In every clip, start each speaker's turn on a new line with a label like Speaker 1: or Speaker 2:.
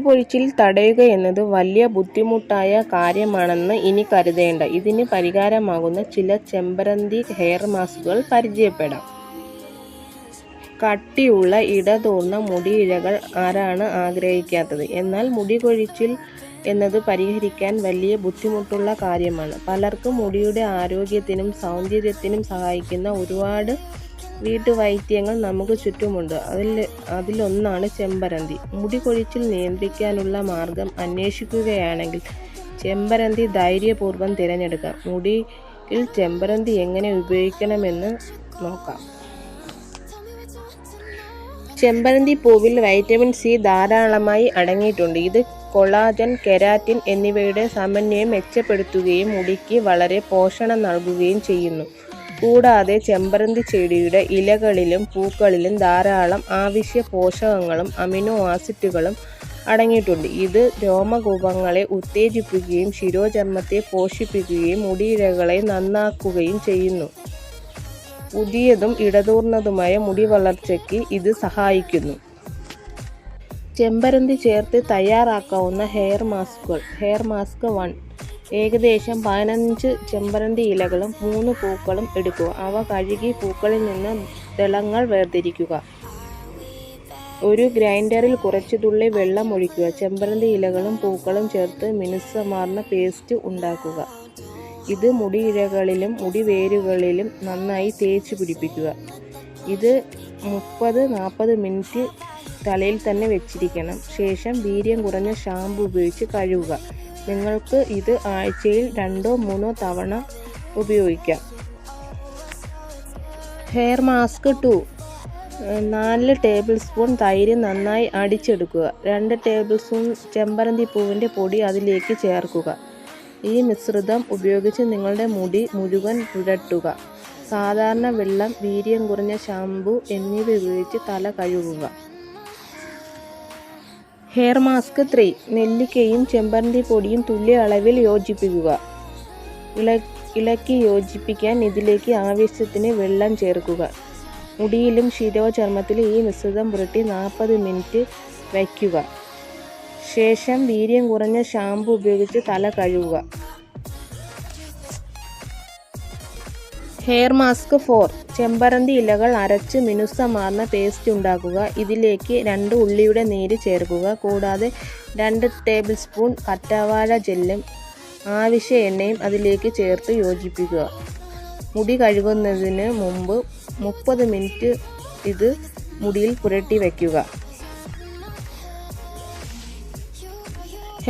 Speaker 1: കൊഴിച്ചിൽ തടയുക എന്നത് വലിയ ബുദ്ധിമുട്ടായ കാര്യമാണെന്ന് ഇനി കരുതേണ്ട. ഇതിന് പരിഹാരമാകുന്ന ചില ചെമ്പരന്തി ഹെയർ മാസ്കുകൾ പരിചയപ്പെടാം. കട്ടിയുള്ള ഇടതൂർന്ന മുടിയിഴകൾ ആരാണ് ആഗ്രഹിക്കാത്തത്. എന്നാൽ മുടി കൊഴിച്ചിൽ എന്നത് പരിഹരിക്കാൻ വലിയ ബുദ്ധിമുട്ടുള്ള കാര്യമാണ്. പലർക്കും മുടിയുടെ ആരോഗ്യത്തിനും സൗന്ദര്യത്തിനും സഹായിക്കുന്ന ഒരുപാട് വീട്ടുവൈദ്യങ്ങൾ നമുക്ക് ചുറ്റുമുണ്ട്. അതിൽ അതിലൊന്നാണ് ചെമ്പരന്തി. മുടി കൊഴിച്ചിൽ നിയന്ത്രിക്കാനുള്ള മാർഗം അന്വേഷിക്കുകയാണെങ്കിൽ ചെമ്പരന്തി ധൈര്യപൂർവം തിരഞ്ഞെടുക്കാം. മുടിയിൽ ചെമ്പരന്തി എങ്ങനെ ഉപയോഗിക്കണമെന്ന് നോക്കാം. ചെമ്പരന്തിപ്പൂവിൽ വൈറ്റമിൻ സി ധാരാളമായി അടങ്ങിയിട്ടുണ്ട്. ഇത് കൊളാജൻ, കെരാറ്റിൻ എന്നിവയുടെ സമന്വയം മെച്ചപ്പെടുത്തുകയും മുടിക്ക് വളരെ പോഷണം നൽകുകയും ചെയ്യുന്നു. കൂടാതെ ചെമ്പരന്തി ചെടിയുടെ ഇലകളിലും പൂക്കളിലും ധാരാളം ആവശ്യ പോഷകങ്ങളും അമിനോ ആസിഡുകളും അടങ്ങിയിട്ടുണ്ട്. ഇത് രോമകൂപങ്ങളെ ഉത്തേജിപ്പിക്കുകയും ശിരോചർമ്മത്തെ പോഷിപ്പിക്കുകയും മുടിയിഴകളെ നന്നാക്കുകയും ചെയ്യുന്നു. പുതിയതും ഇടതൂർന്നതുമായ മുടി വളർച്ചയ്ക്ക് ഇത് സഹായിക്കുന്നു. ചെമ്പരന്തി ചേർത്ത് തയ്യാറാക്കാവുന്ന ഹെയർ മാസ്കുകൾ. Hair mask one. ഏകദേശം പതിനഞ്ച് ചെമ്പരന്തി ഇലകളും മൂന്ന് പൂക്കളും എടുക്കുക. അവ കഴുകി പൂക്കളിൽ നിന്ന് ദളങ്ങൾ വേർതിരിക്കുക. ഒരു ഗ്രൈൻഡറിൽ കുറച്ച് തുള്ളി വെള്ളം ഒഴിക്കുക. ചെമ്പരന്തി ഇലകളും പൂക്കളും ചേർത്ത് മിനുസമാർന്ന പേസ്റ്റ് ഉണ്ടാക്കുക. ഇത് മുടിയിഴകളിലും മുടിവേരുകളിലും നന്നായി തേച്ച് പിടിപ്പിക്കുക. ഇത് മുപ്പത് നാൽപ്പത് മിനിറ്റ് തലയിൽ തന്നെ വെച്ചിരിക്കണം. ശേഷം വീര്യം കുറഞ്ഞ ഷാംപൂ ഉപയോഗിച്ച് കഴുകുക. നിങ്ങൾക്ക് ഇത് ആഴ്ചയിൽ രണ്ടോ മൂന്നോ തവണ ഉപയോഗിക്കാം. Hair mask two. നാല് ടേബിൾ സ്പൂൺ തൈര് നന്നായി അടിച്ചെടുക്കുക. രണ്ട് ടേബിൾ സ്പൂൺ ചെമ്പരന്തി പൂവിന്റെ പൊടി അതിലേക്ക് ചേർക്കുക. ഈ മിശ്രിതം ഉപയോഗിച്ച് നിങ്ങളുടെ മുടി മുഴുവൻ പുരട്ടുക. സാധാരണ വെള്ളം, വീര്യം കുറഞ്ഞ ഷാംപൂ എന്നിവ ഉപയോഗിച്ച് തല കഴുകുക. Hair mask three. നെല്ലിക്കയും ചെമ്പരന്തി പൊടിയും തുല്യ അളവിൽ യോജിപ്പിക്കുക. ഇള ഇളക്കി യോജിപ്പിക്കാൻ ഇതിലേക്ക് ആവശ്യത്തിന് വെള്ളം ചേർക്കുക. മുടിയിലും ശിരോചർമ്മത്തിലും ഈ മിശ്രിതം പുരട്ടി നാൽപ്പത് മിനിറ്റ് വയ്ക്കുക. ശേഷം വീര്യം കുറഞ്ഞ ഷാംപൂ ഉപയോഗിച്ച് തല കഴുകുക. Hair mask four. ചെമ്പരന്തി ഇലകൾ അരച്ച് മിനുസമാർന്ന പേസ്റ്റ് ഉണ്ടാക്കുക. ഇതിലേക്ക് രണ്ട് ഉള്ളിയുടെ നീര് ചേർക്കുക. കൂടാതെ രണ്ട് ടേബിൾ സ്പൂൺ കറ്റാവാഴ ജെല്ലും ആവശ്യ എണ്ണയും അതിലേക്ക് ചേർത്ത് യോജിപ്പിക്കുക. മുടി കഴുകുന്നതിന് മുമ്പ് മുപ്പത് മിനിറ്റ് ഇത് മുടിയിൽ പുരട്ടി വയ്ക്കുക.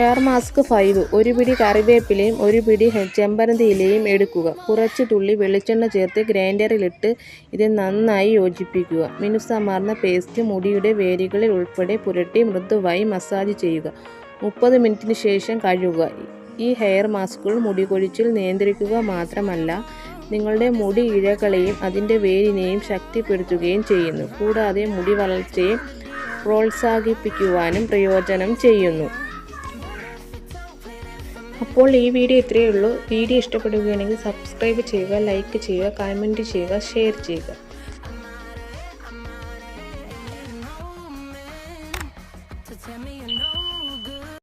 Speaker 1: Hair mask five. ഒരു പിടി കറിവേപ്പിലയും ഒരു പിടി ചെമ്പരന്തി ഇലയും എടുക്കുക. കുറച്ച് തുള്ളി വെളിച്ചെണ്ണ ചേർത്ത് ഗ്രൈൻഡറിലിട്ട് ഇത് നന്നായി യോജിപ്പിക്കുക. മിനുസമാർന്ന പേസ്റ്റ് മുടിയുടെ വേരുകളിൽ ഉൾപ്പെടെ പുരട്ടി മൃദുവായി മസാജ് ചെയ്യുക. മുപ്പത് മിനിറ്റിന് ശേഷം കഴുകുക. ഈ ഹെയർ മാസ്കുകൾ മുടികൊഴിച്ചിൽ നിയന്ത്രിക്കുക മാത്രമല്ല നിങ്ങളുടെ മുടി ഇഴകളെയും അതിന്റെ വേരിനെയും ശക്തിപ്പെടുത്തുകയും ചെയ്യുന്നു. കൂടാതെ മുടി വളർച്ചയെ പ്രോത്സാഹിപ്പിക്കുവാനും പ്രയോജനം ചെയ്യുന്നു. അപ്പോൾ ഈ വീഡിയോ ഇത്രയേ ഉള്ളൂ. വീഡിയോ ഇഷ്ടപ്പെടുകയാണെങ്കിൽ സബ്സ്ക്രൈബ് ചെയ്യുക, ലൈക്ക് ചെയ്യുക, കമന്റ് ചെയ്യുക, ഷെയർ ചെയ്യുക.